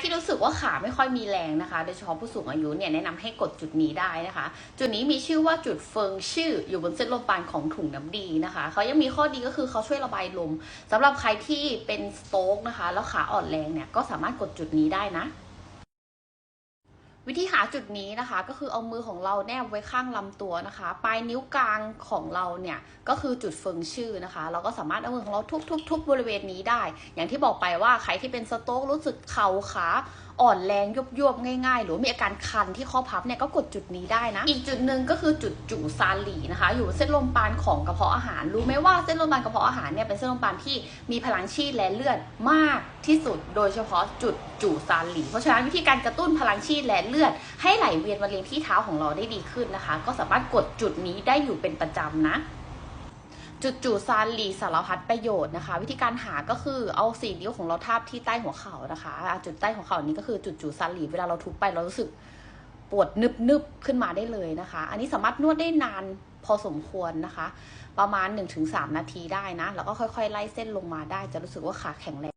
ที่รู้สึกว่าขาไม่ค่อยมีแรงนะคะ โดยเฉพาะผู้สูงอายุเนี่ยแนะนำให้กดจุดนี้ได้นะคะ จุดนี้มีชื่อว่าจุดเฟิงชื่ออยู่บนเส้นลมปานของถุงน้ำดีนะคะเขายังมีข้อดีก็คือเขาช่วยระบายลมสำหรับใครที่เป็นสโต๊กนะคะ แล้วขาอ่อนแรงเนี่ยก็สามารถกดจุดนี้ได้นะ วิธีหาจุดนี้นะคะ ก็คือเอามือของเราแนบไว้ข้างลำตัวนะคะ ปลายนิ้วกลางของเราเนี่ยก็คือจุดเฟิงชื่อนะคะ เราก็สามารถเอามือของเราทุบๆๆบริเวณนี้ได้ อย่างที่บอกไปว่าใครที่เป็นสโต๊กรู้สึกเข่าขา อ่อนแรงยุบๆง่ายๆ หรือมีอาการคันที่ข้อพับเนี่ยก็กดจุดนี้ได้นะ อีกจุดหนึ่งก็คือจุดจู่ซาหลีนะคะ อยู่เส้นลมปานของกระเพาะอาหาร รู้ไหมว่าเส้นลมปานกระเพาะอาหารเนี่ยเป็นเส้นลมปานที่มีพลังชีพและเลือดมากที่สุด โดยเฉพาะจุดจู่ซาหลี เพราะฉะนั้นวิธีการกระตุ้นพลังชีพและเลือด ให้ไหลเวียนมาเลี้ยงที่เท้าของเราได้ดีขึ้นนะคะ ก็สามารถกดจุดนี้ได้อยู่เป็นประจำนะ จุดจู่ซาลีสารพัดประโยชน์นะคะ วิธีการหาก็คือเอาสีนิ้วของเราทาบที่ใต้หัวเข่านะคะ จุดใต้หัวเข่านี้ก็คือจุดจู่ซาลีเวลาเราทุบไปเรารู้สึกปวดนึบนึบๆขึ้นมาได้เลยนะคะ อันนี้สามารถนวดได้นานพอสมควรนะคะ ประมาณ 1-3 นาทีได้นะ แล้วก็ค่อยๆ ไล่เส้นลงมาได้ จะรู้สึกว่าขาแข็งแรง